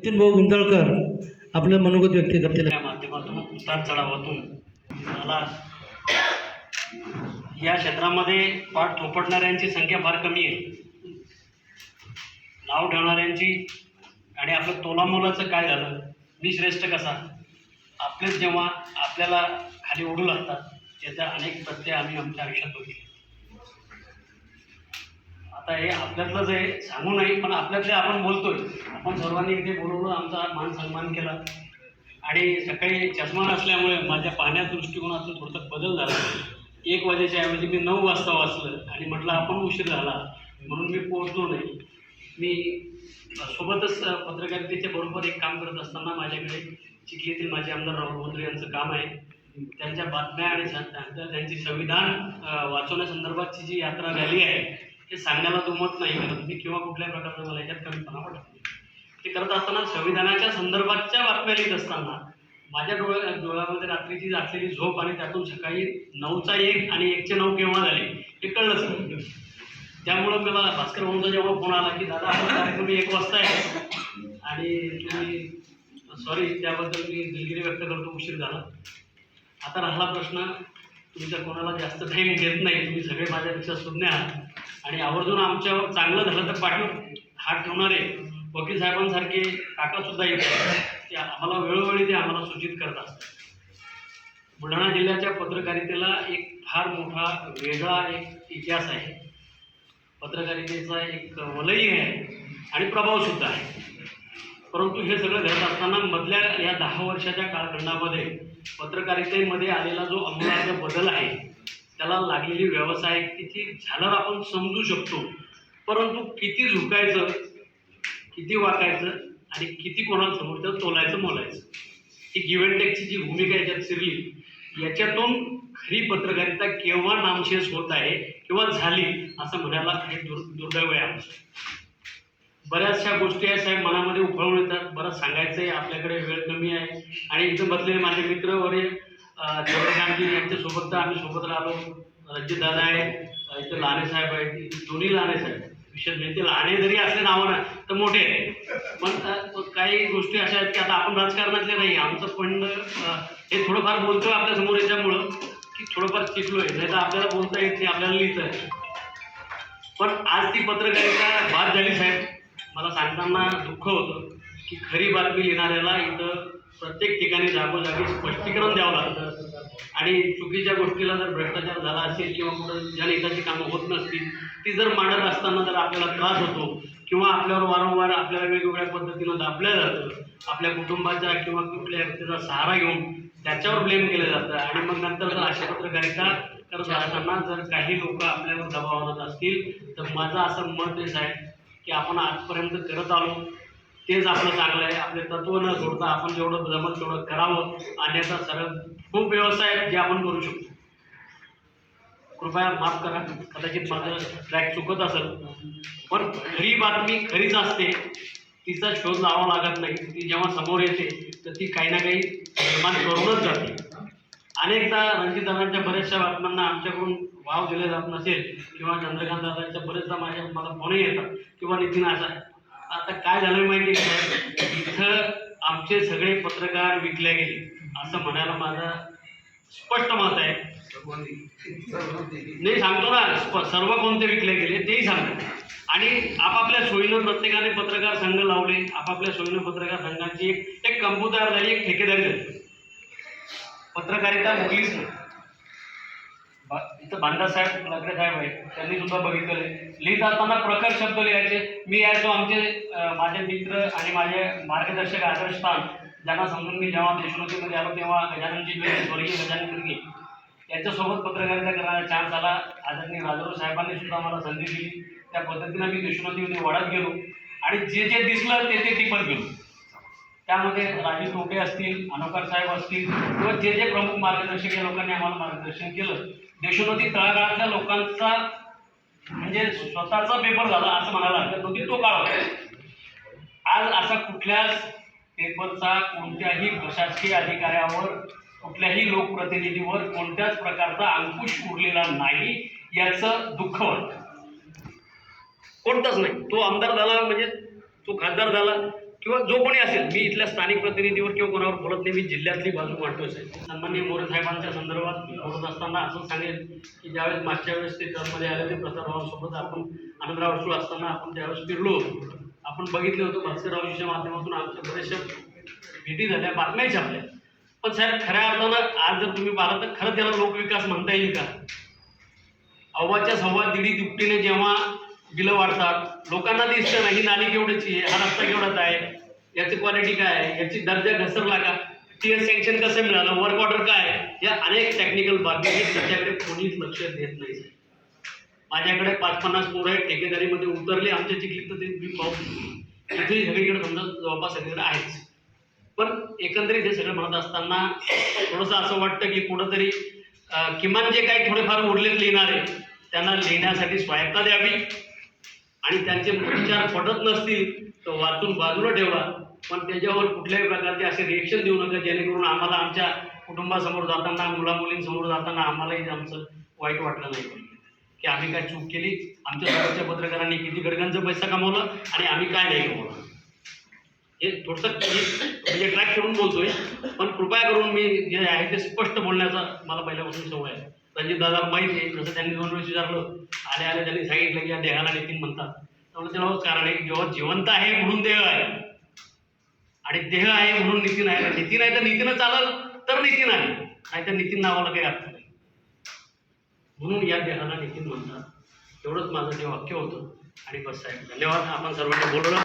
नितीन भाऊ गुंजाळकर आपलं मनोगत व्यक्त करतील. माध्यमातून उतार चढावातून मला या क्षेत्रामध्ये पाठ थोपटणाऱ्यांची संख्या फार कमी आहे. नाव ठेवणाऱ्यांची आणि आपलं तोलामोलाचं काय झालं? मी श्रेष्ठ कसा? आपलेच जेव्हा आपल्याला खाली ओढू लागतात त्याचा अनेक प्रत्यय आम्ही आमच्या आयुष्यात बघितले. आता हे आपल्यातलंच आहे सांगू नाही पण आपल्यातले आपण बोलतोय. आपण सर्वांनी इथे बोलवलं आमचा मान सन्मान केला. आणि सकाळी चष्मा नसल्यामुळे माझ्या पाहण्या दृष्टिकोनातून थोडंसं बदल झाला. एक वाजेच्या ऐवजी मी नऊ वाजता वाचलं आणि म्हटलं आपण उशीर झाला. म्हणून मी पोहोचलो नाही. मी सोबतच पत्रकारितेच्या बरोबर एक काम करत असताना माझ्याकडे चिखलीतील माझे आमदार राहुल बोंद्रे यांचं काम आहे. त्यांच्या बातम्या आणि त्यांची संविधान वाचवण्यासंदर्भातची जी यात्रा रॅली आहे हे सांगण्याला दुमत नाही करत मी किंवा कुठल्याही प्रकारचा मला याच्यात कमीपणा वाटत नाही. ते करत असताना संविधानाच्या संदर्भातच्या बातम्या लिहित असताना माझ्या डोळ्या डोळ्यामध्ये रात्रीची असलेली झोप आणि त्यातून सकाळी नऊचा एक आणि एकचे नऊ केव्हा झाले हे कळलंच नाही. त्यामुळं मला भास्कर भाऊंचा जेव्हा फोन आला की दादा तुम्ही एक वाजता आहे. आणि तुम्ही सॉरी त्याबद्दल मी दिलगिरी व्यक्त करतो उशीर झाला. आता राहिला प्रश्न तुमच्या कोणाला जास्त टाईम घेत नाही तुम्ही सगळे माझ्यापेक्षा सुज्ञ आहात. आणि आवर्जून आमच्यावर चांगलं झालं तर पाठवून हात ठेवणारे वकील साहेबांसारखे काकासुद्धा येतात ते आम्हाला वेळोवेळी ते आम्हाला सूचित करत असतात बुलढाणा जिल्ह्याच्या पत्रकारितेला एक फार मोठा वेगळा एक इतिहास आहे. पत्रकारितेचा एक वलयही आहे आणि प्रभावसुद्धा आहे. परंतु हे सगळं घडत असताना मधल्या या दहा वर्षाच्या कालखंडामध्ये पत्रकारितेमध्ये आलेला जो अमूलाचा बदल आहे त्याला लागलेली व्यवसायिकतेची झालर आपण समजू शकतो. परंतु किती झुकायचं किती वाकायचं आणि किती कोणाला समोरचं तोलायचं मोलायचं. ही गिव्ह टेकची जी भूमिका याच्यात शिरली याच्यातून खरी पत्रकारिता केव्हा नामशेष होत आहे किंवा झाली असं म्हणायला हे दुर् दुर्दैव आहे आमचं. बऱ्याचशा गोष्टी आहेत साहेब मनामध्ये उफळून येतात. बरं सांगायचं आहे आपल्याकडे वेळ कमी आहे. आणि इथं बसलेले माझे मित्र वगैरे चंद्रकांतजी यांच्यासोबत तर आम्ही सोबत राहिलो. रणजित दादा आहे इथे लाणे साहेब आहेत दोन्ही लाणे साहेब विशेष म्हणजे ते लहाने जरी असले नावानं तर मोठे आहे पण काही गोष्टी अशा आहेत की आता आपण राजकारणातले नाही आमचं पण हे थोडंफार बोलतोय आपल्यासमोर याच्यामुळं की थोडंफार शिकलोय नाही तर आपल्याला बोलता येत नाही आपल्याला लिहिता आहे पण आज ती पत्रकारिता बाद झाली साहेब. मला सांगताना दुःख होतं. की खरी बातमी लिहिणाऱ्याला इथं प्रत्येक ठिकाणी जागोजागी स्पष्टीकरण द्यावं लागतं. आणि चुकीच्या गोष्टीला जर भ्रष्टाचार झाला असेल किंवा कुठं जनहिताची कामं होत नसतील ती जर मांडत असताना जर आपल्याला त्रास होतो किंवा आपल्यावर वारंवार आपल्याला वेगवेगळ्या पद्धतीनं दाबलं जातं आपल्या कुटुंबाच्या किंवा कुठल्या व्यक्तीचा सहारा घेऊन त्याच्यावर ब्लेम केलं जातं आणि मग नंतर जर अशा पत्रकारिता करत असताना जर काही लोक आपल्यावर दबाव आणत असतील तर माझं असं मत आहे की आपण आजपर्यंत करत आलो. तेच आपलं चांगलं आहे. आपले तत्व न सोडता आपण जेवढं जमत तेवढं करावं. अन्यथा सरळ खूप व्यवसाय आहेत जे आपण करू शकतो. कृपया माफ करा. कदाचित माझं ट्रॅक चुकत असेल. पण खरी बातमी खरीच असते. तिचा शोध लावावा लागत नाही. ती जेव्हा समोर येते तर ती काही ना काही निर्माण करूनच जाते. अनेकदा रणजितदादांच्या बऱ्याचशा बातम्यांना आमच्याकडून वाव दिले जात नसेल किंवा चंद्रकांत दादांच्या बरेचदा माझ्या मला फोनही येतात किंवा नितीन असा आता काय झालं माहिती आहे का इथं आमचे सगळे पत्रकार विकले गेले. असं म्हणायला माझं स्पष्ट मत आहे. नाही सांगतो ना. सर्व कोणते विकले गेले तेही सांगतो. आणि आपापल्या सोयीनं प्रत्येकाने पत्रकार संघ लावले. आपापल्या सोयीनं पत्रकार संघाची एक एक कंपू झाली एक ठेकेदारी झाली. पत्रकारिता मुलीच नाही. इथं भांडा साहेब साहेब आहेत त्यांनी सुद्धा बघितलेलं आहे. लिहित असताना प्रखर शब्द लिहायचे. मी यायचो आमचे माझे मित्र आणि माझे मार्गदर्शक आदर्शस्थान ज्यांना समजून मी जेव्हा देशोन्नतीमध्ये आलो तेव्हा गजाननजी बेले स्वर्गीय गजानन मिरगे यांच्यासोबत पत्रकारिता करायला चान्स आला. आदरणीय राजाराव साहेबांनी सुद्धा मला संधी दिली. त्या पद्धतीनं मी देशोन्नतीमध्ये वाढत गेलो. आणि जे जे दिसलं ते ते टिपत गेलो. त्यामध्ये राजीव टोपे असतील अनोकर साहेब असतील किंवा जे जे प्रमुख मार्गदर्शक या लोकांनी आम्हाला मार्गदर्शन केलं देशोन्नती तळागाळातल्या लोकांचा म्हणजे स्वतःचा पेपर झाला असं म्हणायला हरकत नव्हती तो काळ होता. आज असा कुठल्याच पेपरचा कोणत्याही प्रशासकीय अधिकाऱ्यावर कुठल्याही लोकप्रतिनिधीवर कोणत्याच प्रकारचा अंकुश उरलेला नाही याचं दुःख वाटतं कोणताच नाही. तो आमदार झाला म्हणजे तो खासदार झाला. किंवा जो कोणी असेल मी इथल्या स्थानिक प्रतिनिधीवर किंवा कोणावर बोलत नाही मी जिल्ह्यातली बाजू मांडतोय साहेब. सन्माननीय मोरे साहेबांच्या संदर्भात बोलत असताना असं सांगेल की ज्यावेळेस मागच्या वेळेस ते टर्ममध्ये आले ते प्रसारभावांसोबत आपण आनंदराव अडसूळ असताना आपण त्यावेळेस फिरलो होतो. आपण बघितलं होतं भास्कररावजीच्या माध्यमातून आमच्या बऱ्याचशा भेटी झाल्या बातम्याही छापल्या. पण साहेब खऱ्या अर्थानं आज जर तुम्ही पाहिलं तर खरं त्याला लोकविकास म्हणता येईल का? अव्वाच्या सव्वा दिडी दुपटीने जेव्हा बिलं वाढतात. लोकांना दिसतं नाही ही नाली केवढ्याची आहे हा रस्ता केवढाच आहे याची क्वालिटी काय आहे याची दर्जा घसरला का? टी एस सँक्शन कसं मिळालं? वर्क ऑर्डर काय या अनेक टेक्निकल बाबी आहेत त्याच्याकडे कोणीच लक्ष देत नाही. माझ्याकडे पाच पन्नास पोरं आहेत ठेकेदारीमध्ये उतरले आमच्या चिखलीत तर ते मी पाहू तिथेही सगळीकडे समजा जवळपास सगळीकडे आहेच. पण एकंदरीत हे सगळं म्हणत असताना थोडंसं असं वाटतं की कुठंतरी किमान जे काही थोडेफार उरलेत लिहिणारे त्यांना लिहिण्यासाठी स्वायत्ता द्यावी. आणि त्यांचे विचार पटत नसतील तर वाचून बाजूला ठेवा. पण त्याच्यावर कुठल्याही प्रकारचे असे रिएक्शन देऊ नका जेणेकरून आम्हाला आमच्या कुटुंबासमोर जाताना मुलामुलींसमोर जाताना आम्हालाही आमचं वाईट वाटलं नाही. पाहिजे की आम्ही काय चूक केली? आमच्या सोबतच्या पत्रकारांनी किती गडगांचा पैसा कमावला आणि आम्ही काय नाही कमवलं? हे थोडंसं म्हणजे ट्रॅक करून बोलतोय पण कृपया करून मी जे आहे ते स्पष्ट बोलण्याचा मला पहिल्यापासून सवय आहे. दादा माहिती आहे जसं त्यांनी दोन वेळेस विचारलं आले आले त्यांनी सांगितलं की या देहाला नितीन म्हणतात. त्यामुळे त्याला कारण आहे जेव्हा जिवंत आहे म्हणून देह आहे. आणि देह आहे म्हणून नितीन आहे. नितीन आहे तर नितीन चालल तर नितीन आहे. नाही तर नितीन नावाला काही अर्थ नाही. म्हणून या देहाला नितीन म्हणतात. एवढंच माझं ते वाक्य होतं. आणि बस साहेब धन्यवाद. आपण सर्वांनी बोलवलं.